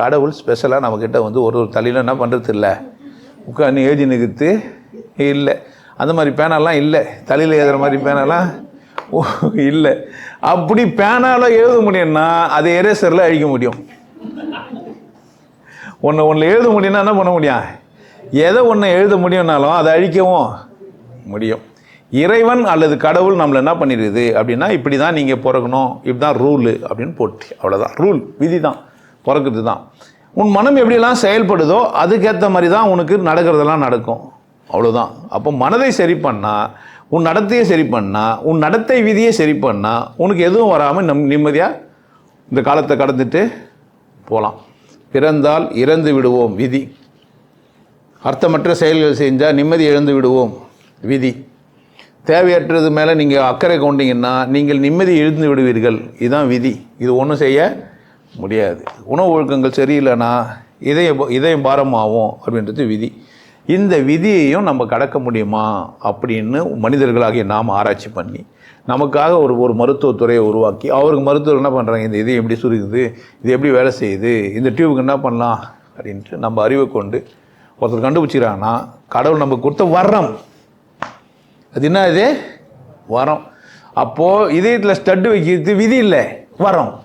கடவுள் ஸ்பெஷலாக நம்மக்கிட்ட வந்து ஒரு ஒரு தலையில் என்ன பண்ணுறது இல்லை. உட்காந்து எழுதி நிற்குத்து இல்லை. அந்த மாதிரி பேனாலாம் இல்லை. தலையில் எழுதுகிற மாதிரி பேனாலாம் ஓ இல்லை. அப்படி பேனால் எழுத முடியும்னா அதை எரேசரில் அழிக்க முடியும். ஒன்று ஒன்று எழுத முடியும்னா என்ன பண்ண முடியும்? எதை ஒன்று எழுத முடியும்னாலும் அதை அழிக்கவும் முடியும். இறைவன் அல்லது கடவுள் நம்மளை என்ன பண்ணிடுது அப்படின்னா இப்படி தான் நீங்கள் பிறக்கணும். இப்படி தான் ரூலு அப்படின்னு போட்டு. அவ்வளோதான் ரூல் விதி தான் பிறக்குது தான் உன் மனம் எப்படியெல்லாம் செயல்படுதோ அதுக்கேற்ற மாதிரி தான் உனக்கு நடக்கிறதெல்லாம் நடக்கும். அவ்வளோதான் அப்போ மனதை சரி பண்ணால் உன் நடத்தையை சரி பண்ணால் உன் நடத்தை விதியை சரி பண்ணால் உனக்கு எதுவும் வராமல் நம் நிம்மதியாக இந்த காலத்தை கடந்துட்டு போகலாம் பிறந்தால் இறந்து விடுவோம் விதி. அர்த்தமற்ற செயல்கள் செஞ்சால் நிம்மதி இழந்து விடுவோம் விதி. தேவையற்றது மேலே நீங்கள் அக்கறை கொண்டீங்கன்னா நீங்கள் நிம்மதி இழந்து விடுவீர்கள். இதுதான் விதி. இது ஒன்றும் செய்ய முடியாது. உணவு ஒழுக்கங்கள் சரியில்லைன்னா இதயம் இதயம் பாரமாகும் அப்படின்றது விதி. இந்த விதியையும் நம்ம கடக்க முடியுமா அப்படின்னு மனிதர்களாகிய நாம் ஆராய்ச்சி பண்ணி நமக்காக ஒரு ஒரு மருத்துவத்துறையை உருவாக்கி அவருக்கு மருத்துவர் என்ன பண்ணுறாங்க இந்த இது எப்படி சுருக்குது? இது எப்படி வேலை செய்யுது? இந்த டியூபுக்கு என்ன பண்ணலாம்? அப்படின்ட்டு நம்ம அறிவை கொண்டு ஒருத்தர் கண்டுபிடிச்சிக்கிறாங்கன்னா கடவுள் நம்ம கொடுத்த வரம். அது என்ன இது? வரம். அப்போது இதயத்தில் ஸ்டட்டு வைக்கிறது விதி இல்லை. வரம்.